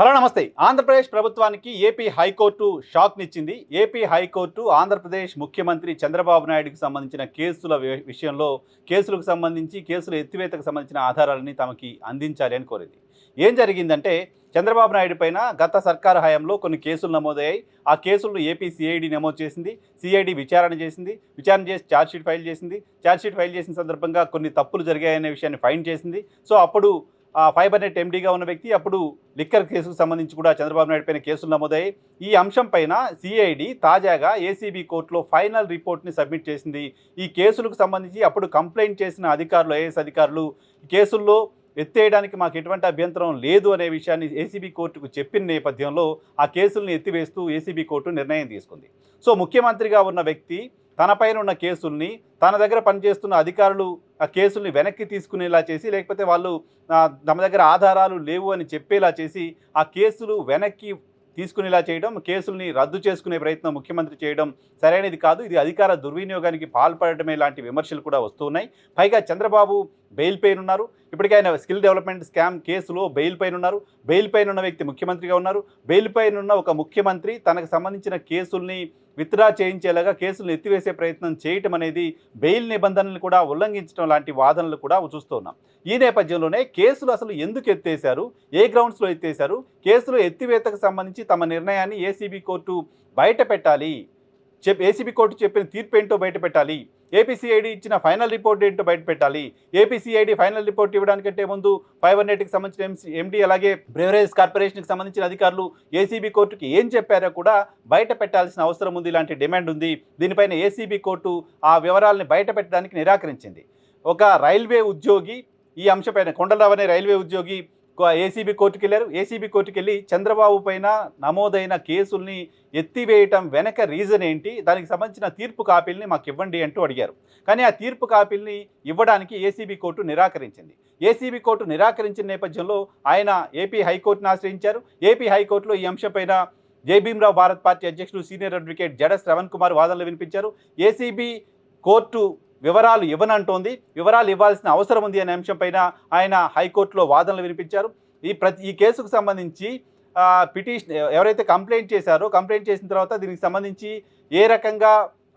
Hello నమస్తే. ఆంధ్రప్రదేశ్ ప్రభుత్వానికి AP high court షాక్నిచ్చింది. ఏపీ హైకోర్టు ఆంధ్రప్రదేశ్ ముఖ్యమంత్రి చంద్రబాబు నాయుడుకి సంబంధించిన కేసుల విషయంలో కేసులకు సంబంధించి కేసుల ఎత్తివేతకు సంబంధించిన ఆధారాలని తమకి అందించాలి అని కోరింది. ఏం జరిగిందంటే చంద్రబాబు నాయుడు పైన గత సర్కారు హయాంలో కొన్ని కేసులు నమోదయ్యాయి. ఆ కేసులను ఏపీ సిఐడి నమోదు చేసింది సిఐడి విచారణ చేసింది విచారణ చేసి ఛార్జ్షీట్ ఫైల్ చేసింది. ఛార్జ్షీట్ ఫైల్ చేసిన సందర్భంగా కొన్ని తప్పులు జరిగాయనే విషయాన్ని ఫైన్ చేసింది. సో అప్పుడు ఫైబర్ నెట్ ఎండీగా ఉన్న వ్యక్తి అప్పుడు లిక్కర్ కేసుకు సంబంధించి కూడా చంద్రబాబు నాయుడు పైన కేసులు నమోదయ్యాయి. ఈ అంశం పైన సిఐడి తాజాగా ఏసీబీ కోర్టులో ఫైనల్ రిపోర్ట్ని సబ్మిట్ చేసింది. ఈ కేసులకు సంబంధించి అప్పుడు కంప్లైంట్ చేసిన అధికారులు ఐఏఎస్ అధికారులు కేసుల్లో ఎత్తేయడానికి మాకు ఎటువంటి అభ్యంతరం లేదు అనే విషయాన్ని ఏసీబీ కోర్టుకు చెప్పిన నేపథ్యంలో ఆ కేసుల్ని ఎత్తివేస్తూ ఏసీబీ కోర్టు నిర్ణయం తీసుకుంది. సో ముఖ్యమంత్రిగా ఉన్న వ్యక్తి తనపైన ఉన్న కేసుల్ని తన దగ్గర పనిచేస్తున్న అధికారులు ఆ కేసుల్ని వెనక్కి తీసుకునేలా చేసి లేకపోతే వాళ్ళు తమ దగ్గర ఆధారాలు లేవు అని చెప్పేలా చేసి ఆ కేసులు వెనక్కి తీసుకునేలా చేయడం కేసుల్ని రద్దు చేసుకునే ప్రయత్నం ముఖ్యమంత్రి చేయడం సరైనది కాదు. ఇది అధికార దుర్వినియోగానికి పాల్పడటమే లాంటి విమర్శలు కూడా వస్తున్నాయి పైగా చంద్రబాబు బెయిల్ పైన ఉన్నారు. ఇప్పటికే ఆయన స్కిల్ డెవలప్మెంట్ స్కామ్ కేసులో బెయిల్ పైన ఉన్నారు. బెయిల్ పైన ఉన్న వ్యక్తి ముఖ్యమంత్రిగా ఉన్నారు. బెయిల్ పైన ఉన్న ఒక ముఖ్యమంత్రి తనకు సంబంధించిన కేసుల్ని విత్డ్రా చేయించేలాగా కేసులను ఎత్తివేసే ప్రయత్నం చేయటం అనేది బెయిల్ నిబంధనలు కూడా ఉల్లంఘించడం లాంటి వాదనలు కూడా చూస్తున్నాం ఈ నేపథ్యంలోనే కేసులు అసలు ఎందుకు ఎత్తేశారు? ఏ గ్రౌండ్స్లో ఎత్తేశారు? కేసులు ఎత్తివేతకు సంబంధించి తమ నిర్ణయాన్ని ఏసీబీ కోర్టు బయట పెట్టాలి చెప్ ఏసీబీ కోర్టు చెప్పిన తీర్పు ఏంటో బయట పెట్టాలి ఏపీసీఐడి ఇచ్చిన ఫైనల్ రిపోర్ట్ ఏంటో బయట పెట్టాలి. ఏపీసీఐడి ఫైనల్ రిపోర్ట్ ఇవ్వడానికంటే ముందు ఫైబర్ నెట్కి సంబంధించిన ఎంసీ ఎండీ అలాగే బ్రేవరేజ్ కార్పొరేషన్కి సంబంధించిన అధికారులు ఏసీబీ కోర్టుకి ఏం చెప్పారో కూడా బయట పెట్టాల్సిన అవసరం ఉంది. ఇలాంటి డిమాండ్ ఉంది. దీనిపైన ఏసీబీ కోర్టు ఆ వివరాలని బయట పెట్టడానికి నిరాకరించింది. ఒక రైల్వే ఉద్యోగి ఈ అంశంపైన కొండలరావు అనే రైల్వే ఉద్యోగి ఏసీబీ కోర్టుకు వెళ్ళారు. ఏసీబీ కోర్టుకు వెళ్ళి చంద్రబాబు పైన నమోదైన కేసుల్ని ఎత్తివేయటం వెనక రీజన్ ఏంటి? దానికి సంబంధించిన తీర్పు కాపీల్ని మాకు ఇవ్వండి అంటూ అడిగారు. కానీ ఆ తీర్పు కాపీల్ని ఇవ్వడానికి ఏసీబీ కోర్టు నిరాకరించింది. ఏసీబీ కోర్టు నిరాకరించిన నేపథ్యంలో ఆయన ఏపీ హైకోర్టును ఆశ్రయించారు. ఏపీ హైకోర్టులో ఈ అంశంపైన జయభీమరావు భారత్ పార్టీ అధ్యక్షుడు సీనియర్ అడ్వకేట్ జడ శ్రవణ్ కుమార్ వాదనలు వినిపించారు. ఏసీబీ కోర్టు వివరాలు ఇవ్వనంటోంది. వివరాలు ఇవ్వాల్సిన అవసరం ఉంది అనే అంశంపైన ఆయన హైకోర్టులో వాదనలు వినిపించారు. ఈ ప్రతి ఈ కేసుకు సంబంధించి పిటిషన్ ఎవరైతే కంప్లైంట్ చేశారో కంప్లైంట్ చేసిన తర్వాత దీనికి సంబంధించి ఏ రకంగా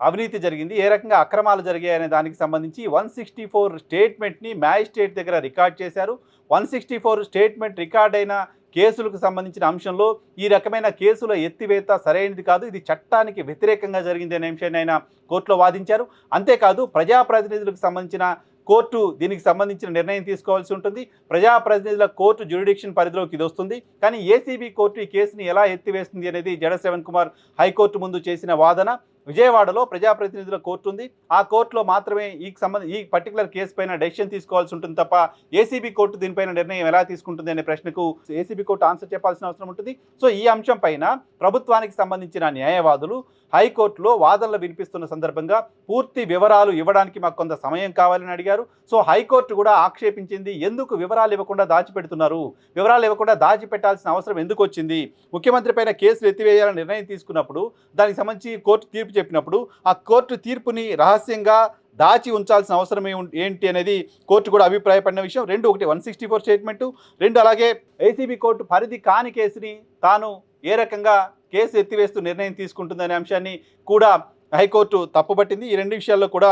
అవినీతి జరిగింది ఏ రకంగా అక్రమాలు జరిగాయి అనే దానికి సంబంధించి వన్ సిక్స్టీ ఫోర్ స్టేట్మెంట్ని మ్యాజిస్ట్రేట్ దగ్గర రికార్డ్ చేశారు. One sixty four statement record అయిన కేసులకు సంబంధించిన అంశంలో ఈ రకమైన కేసుల ఎత్తివేత సరైనది కాదు. ఇది చట్టానికి వ్యతిరేకంగా జరిగింది అనే అంశాన్ని ఆయన కోర్టులో వాదించారు. అంతేకాదు ప్రజాప్రతినిధులకు సంబంధించిన కోర్టు దీనికి సంబంధించిన నిర్ణయం తీసుకోవాల్సి ఉంటుంది. ప్రజాప్రతినిధుల కోర్టు జ్యుడిడిక్షన్ పరిధిలోకి ఇది వస్తుంది. కానీ ఏసీబీ కోర్టు ఈ కేసుని ఎలా ఎత్తివేస్తుంది అనేది జడ శ్రవణ్ కుమార్ హైకోర్టు ముందు చేసిన వాదన. విజయవాడలో ప్రజాప్రతినిధుల కోర్టు ఉంది. ఆ కోర్టులో మాత్రమే ఈ సంబంధ ఈ పర్టికులర్ కేసు పైన డెసిషన్ తీసుకోవాల్సి ఉంటుంది తప్ప ఏసీబీ కోర్టు దీనిపైన నిర్ణయం ఎలా తీసుకుంటుంది అనే ప్రశ్నకు ఏసీబీ కోర్టు ఆన్సర్ చెప్పాల్సిన అవసరం ఉంటుంది. సో ఈ అంశం పైన ప్రభుత్వానికి సంబంధించిన న్యాయవాదులు హైకోర్టులో వాదనలు వినిపిస్తున్న సందర్భంగా పూర్తి వివరాలు ఇవ్వడానికి మాకు కొంత సమయం కావాలని అడిగారు. సో హైకోర్టు కూడా ఆక్షేపించింది. ఎందుకు వివరాలు ఇవ్వకుండా దాచిపెడుతున్నారు? వివరాలు ఇవ్వకుండా దాచిపెట్టాల్సిన అవసరం ఎందుకు వచ్చింది? ముఖ్యమంత్రి పైన కేసులు ఎత్తివేయాలని నిర్ణయం తీసుకున్నప్పుడు దానికి సంబంధించి కోర్టు తీర్పు చెప్పినప్పుడు ఆ కోర్టు తీర్పుని రహస్యంగా దాచి ఉంచాల్సిన అవసరం ఏంటి అనేది కోర్టు కూడా అభిప్రాయపడిన విషయం. రెండు ఒకటి వన్ సిక్స్టీ ఫోర్ స్టేట్మెంటు. రెండు అలాగే ఏసీబీ కోర్టు పరిధి కాని కేసుని తాను ఏ రకంగా కేసు ఎత్తివేస్తూ నిర్ణయం తీసుకుంటుందనే అంశాన్ని కూడా హైకోర్టు తప్పుపట్టింది. ఈ రెండు విషయాల్లో కూడా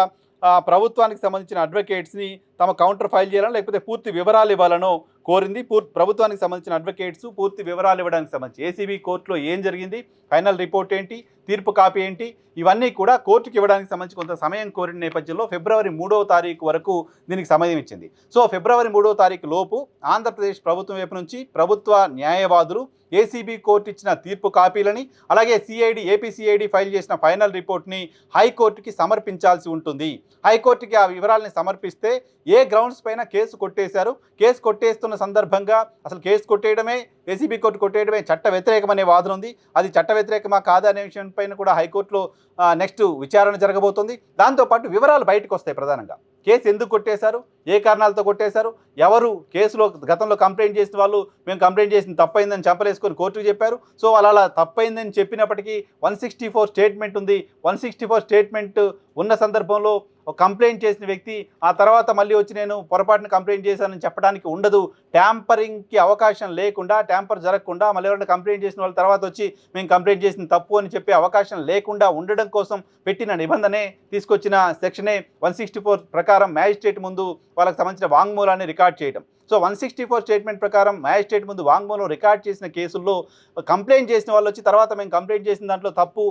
ప్రభుత్వానికి సంబంధించిన అడ్వకేట్స్ని తమ కౌంటర్ ఫైల్ చేయాలని లేకపోతే పూర్తి వివరాలు ఇవ్వాలనో కోరింది. పూర్తి ప్రభుత్వానికి సంబంధించిన అడ్వకేట్స్ పూర్తి వివరాలు ఇవ్వడానికి సంబంధించి ఏసీబీ కోర్టులో ఏం జరిగింది ఫైనల్ రిపోర్ట్ ఏంటి తీర్పు కాపీ ఏంటి ఇవన్నీ కూడా కోర్టుకి ఇవ్వడానికి సంబంధించి కొంత సమయం కోరిన నేపథ్యంలో ఫిబ్రవరి మూడవ తారీఖు వరకు దీనికి సమయం ఇచ్చింది. సో ఫిబ్రవరి మూడవ తారీఖు లోపు ఆంధ్రప్రదేశ్ ప్రభుత్వం వైపు నుంచి ప్రభుత్వ న్యాయవాదులు ఏసీబీ కోర్టు ఇచ్చిన తీర్పు కాపీలని అలాగే సిఐడి ఏపీ సిఐడి ఫైల్ చేసిన ఫైనల్ రిపోర్ట్ని హైకోర్టుకి సమర్పించాల్సి ఉంటుంది. హైకోర్టుకి ఆ వివరాలని సమర్పిస్తే ఏ గ్రౌండ్స్ పైన కేసు కొట్టేశారు? కేసు కొట్టేస్తున్న సందర్భంగా అసలు కేసు కొట్టేయడమే ఏసీబీ కోర్టు కొట్టేయడమే చట్ట వ్యతిరేకమనే వాదన ఉంది. అది చట్ట వ్యతిరేకమా కాదా అనే విషయం పైన కూడా హైకోర్టులో నెక్స్ట్ విచారణ జరగబోతుంది. దాంతోపాటు వివరాలు బయటకు వస్తాయి ప్రధానంగా. కేసు ఎందుకు కొట్టేశారు? ఏ కారణాలతో కొట్టేశారు? ఎవరు కేసులో గతంలో కంప్లైంట్ చేసిన వాళ్ళు మేము కంప్లైంట్ చేసిన తప్పైందని చంపలేసుకొని కోర్టుకు చెప్పారు. సో అలా అలా తప్పైందని చెప్పినప్పటికీ వన్ సిక్స్టీ ఫోర్ స్టేట్మెంట్ ఉంది. వన్ సిక్స్టీ ఫోర్ స్టేట్మెంట్ ఉన్న సందర్భంలో కంప్లైంట్ చేసిన వ్యక్తి ఆ తర్వాత మళ్ళీ వచ్చి నేను పొరపాటున కంప్లైంట్ చేశానని చెప్పడానికి ఉండదు. ట్యాంపరింగ్కి అవకాశం లేకుండా ట్యాంపర్ జరగకుండా మళ్ళీ ఎవరైనా కంప్లైంట్ చేసిన వాళ్ళ తర్వాత వచ్చి మేము కంప్లైంట్ చేసిన తప్పు అని చెప్పే అవకాశం లేకుండా ఉండడం కోసం పెట్టిన నిబంధనే తీసుకొచ్చిన సెక్షనే వన్ సిక్స్టీ ఫోర్ ప్రకారం మ్యాజిస్ట్రేట్ ముందు వాళ్ళకి సంబంధించిన వాంగ్మూలాన్ని రికార్డ్ చేయడం so one sixty four statement ప్రకారం మ్యాజిస్ట్రేట్ ముందు వాంగ్మూలం రికార్డ్ చేసిన కేసుల్లో కంప్లైంట్ చేసిన వాళ్ళు వచ్చి తర్వాత మేము కంప్లైంట్ చేసిన దాంట్లో తప్పు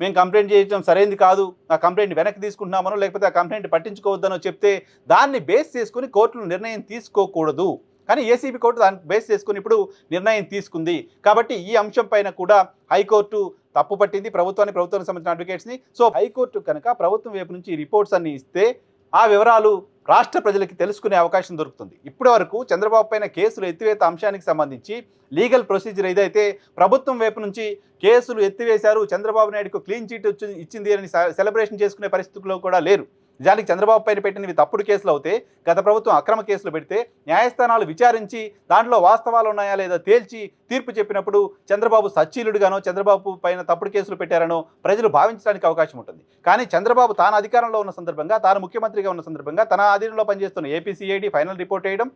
మేము కంప్లైంట్ చేయడం సరైనది కాదు ఆ కంప్లైంట్ వెనక్కి తీసుకుంటున్నామనో లేకపోతే ఆ కంప్లైంట్ పట్టించుకోవద్దనో చెప్తే దాన్ని బేస్ చేసుకుని కోర్టులు నిర్ణయం తీసుకోకూడదు. కానీ ఏసీబీ కోర్టు దాన్ని బేస్ చేసుకుని ఇప్పుడు నిర్ణయం తీసుకుంది. కాబట్టి ఈ అంశం పైన కూడా హైకోర్టు తప్పు పట్టింది ప్రభుత్వాన్ని ప్రభుత్వానికి సంబంధించిన అడ్వకేట్స్ని సో హైకోర్టు కనుక ప్రభుత్వం వైపు నుంచి రిపోర్ట్స్ అన్ని ఇస్తే ఆ వివరాలు రాష్ట్ర ప్రజలకి తెలుసుకునే అవకాశం దొరుకుతుంది. ఇప్పటి వరకు చంద్రబాబు పైన కేసులు ఎత్తివేత అంశానికి సంబంధించి లీగల్ ప్రొసీజర్ ఏదైతే ప్రభుత్వం వైపు నుంచి కేసులు ఎత్తివేశారు చంద్రబాబు నాయుడుకు క్లీన్ చీట్ వచ్చి- ఇచ్చింది అని సెలబ్రేషన్ చేసుకునే పరిస్థితుల్లో కూడా లేరు. నిజానికి చంద్రబాబు పైన పెట్టినవి తప్పుడు కేసులు అవుతే గత ప్రభుత్వం అక్రమ కేసులు పెడితే న్యాయస్థానాలు విచారించి దాంట్లో వాస్తవాలు ఉన్నాయా లేదా తేల్చి తీర్పు చెప్పినప్పుడు చంద్రబాబు సచ్చీలుడుగానో చంద్రబాబు పైన తప్పుడు కేసులు పెట్టారనో ప్రజలు భావించడానికి అవకాశం ఉంటుంది. కానీ చంద్రబాబు తాను అధికారంలో ఉన్న సందర్భంగా తాను ముఖ్యమంత్రిగా ఉన్న సందర్భంగా తన ఆధీనంలో పనిచేస్తున్న ఏపీసీఐడి ఫైనల్ రిపోర్ట్ వేయడం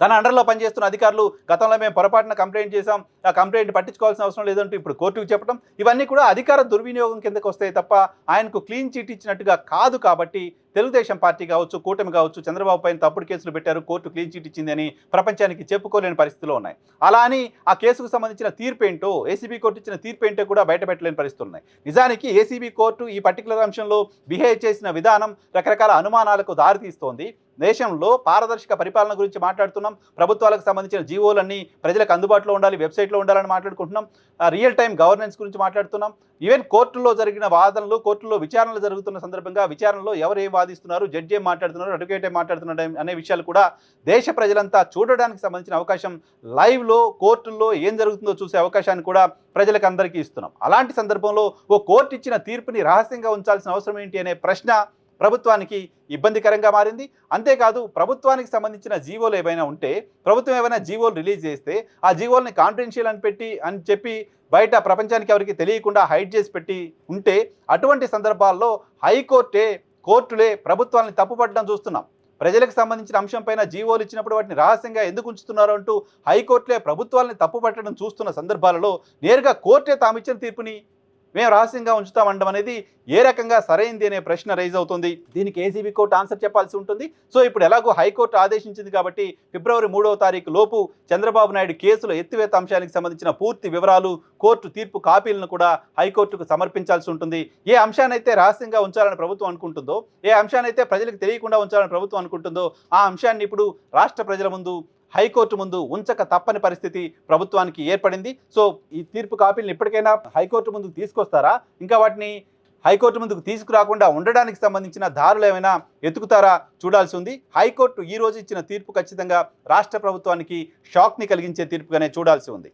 తన అండర్లో పనిచేస్తున్న అధికారులు గతంలో మేము పొరపాటున కంప్లైంట్ చేశాం ఆ కంప్లైంట్ పట్టించుకోవాల్సిన అవసరం లేదంటూ ఇప్పుడు కోర్టుకు చెప్పడం ఇవన్నీ కూడా అధికార దుర్వినియోగం కిందకు వస్తాయి తప్ప ఆయనకు క్లీన్ చీట్ ఇచ్చినట్టుగా కాదు కాబట్టి తెలుగుదేశం పార్టీ కావచ్చు కూటమి కావచ్చు చంద్రబాబు పైన తప్పుడు కేసులు పెట్టారు కోర్టు క్లీన్ చీట్ ఇచ్చిందని ప్రపంచానికి చెప్పుకోలేని పరిస్థితిలో ఉన్నాయి. అలా అని ఆ కేసుకు సంబంధించిన తీర్పు ఏంటో ఏసీబీ కోర్టు ఇచ్చిన తీర్పు ఏంటో కూడా బయట పెట్టలేని పరిస్థితులు ఉన్నాయి. నిజానికి ఏసీబీ కోర్టు ఈ పర్టికులర్ అంశంలో బిహేవ్ చేసిన విధానం రకరకాల అనుమానాలకు దారితీస్తోంది. దేశంలో పారదర్శక పరిపాలన గురించి మాట్లాడుతున్నాం. ప్రభుత్వాలకు సంబంధించిన జీవోలన్నీ ప్రజలకు అందుబాటులో ఉండాలి వెబ్సైట్లో ఉండాలని మాట్లాడుకుంటున్నాం. రియల్ టైం గవర్నెన్స్ గురించి మాట్లాడుతున్నాం. ఈవెన్ కోర్టులో జరిగిన వాదనలు కోర్టులో విచారణలు జరుగుతున్న సందర్భంగా విచారణలో ఎవరు ఏం వాదిస్తున్నారు జడ్జి ఏం మాట్లాడుతున్నారు అడ్వకేట్ ఏం మాట్లాడుతున్నారు అనే విషయాలు కూడా దేశ ప్రజలంతా చూడడానికి సంబంధించిన అవకాశం లైవ్లో కోర్టుల్లో ఏం జరుగుతుందో చూసే అవకాశాన్ని కూడా ప్రజలకు అందరికీ ఇస్తున్నాం. అలాంటి సందర్భంలో ఓ కోర్టు ఇచ్చిన తీర్పుని రహస్యంగా ఉంచాల్సిన అవసరం ఏంటి అనే ప్రశ్న ప్రభుత్వానికి ఇబ్బందికరంగా మారింది. అంతేకాదు ప్రభుత్వానికి సంబంధించిన జీవోలు ఏవైనా ఉంటే ప్రభుత్వం ఏమైనా జీవోలు రిలీజ్ చేస్తే ఆ జీవోల్ని కాన్ఫిడెన్షియల్ అని పెట్టి అని చెప్పి బయట ప్రపంచానికి ఎవరికి తెలియకుండా హైడ్ చేసి పెట్టి ఉంటే అటువంటి సందర్భాల్లో హైకోర్టే కోర్టులే ప్రభుత్వాన్ని తప్పుపట్టడం చూస్తున్నాం. ప్రజలకు సంబంధించిన అంశంపైన జీవోలు ఇచ్చినప్పుడు వాటిని రహస్యంగా ఎందుకు ఉంచుతున్నారు అంటూ హైకోర్టులే ప్రభుత్వాలని తప్పుపట్టడం చూస్తున్న సందర్భాలలో నేరుగా కోర్టే తాము ఇచ్చిన తీర్పుని మేము రహస్యంగా ఉంచుతామండం అనేది ఏ రకంగా సరైంది అనే ప్రశ్న రైజ్ అవుతుంది. దీనికి ఏసీబీ కోర్టు ఆన్సర్ చెప్పాల్సి ఉంటుంది. సో ఇప్పుడు ఎలాగో హైకోర్టు ఆదేశించింది కాబట్టి ఫిబ్రవరి మూడవ తారీఖు లోపు చంద్రబాబు నాయుడు కేసుల ఎత్తివేత అంశానికి సంబంధించిన పూర్తి వివరాలు కోర్టు తీర్పు కాపీలను కూడా హైకోర్టుకు సమర్పించాల్సి ఉంటుంది. ఏ అంశాన్నైతే రహస్యంగా ఉంచాలని ప్రభుత్వం అనుకుంటుందో ఏ అంశాన్నైతే ప్రజలకు తెలియకుండా ఉంచాలని ప్రభుత్వం అనుకుంటుందో ఆ అంశాన్ని ఇప్పుడు రాష్ట్ర ప్రజల ముందు హైకోర్టు ముందు ఉంచక తప్పని పరిస్థితి ప్రభుత్వానికి ఏర్పడింది. సో ఈ తీర్పు కాపీలను ఇప్పటికైనా హైకోర్టు ముందుకు తీసుకొస్తారా? ఇంకా వాటిని హైకోర్టు ముందుకు తీసుకురాకుండా ఉండడానికి సంబంధించిన దారులు ఏమైనా ఎతుకుతారా చూడాల్సి ఉంది. హైకోర్టు ఈ రోజు ఇచ్చిన తీర్పు ఖచ్చితంగా రాష్ట్ర ప్రభుత్వానికి షాక్ని కలిగించే తీర్పుగానే చూడాల్సి ఉంది.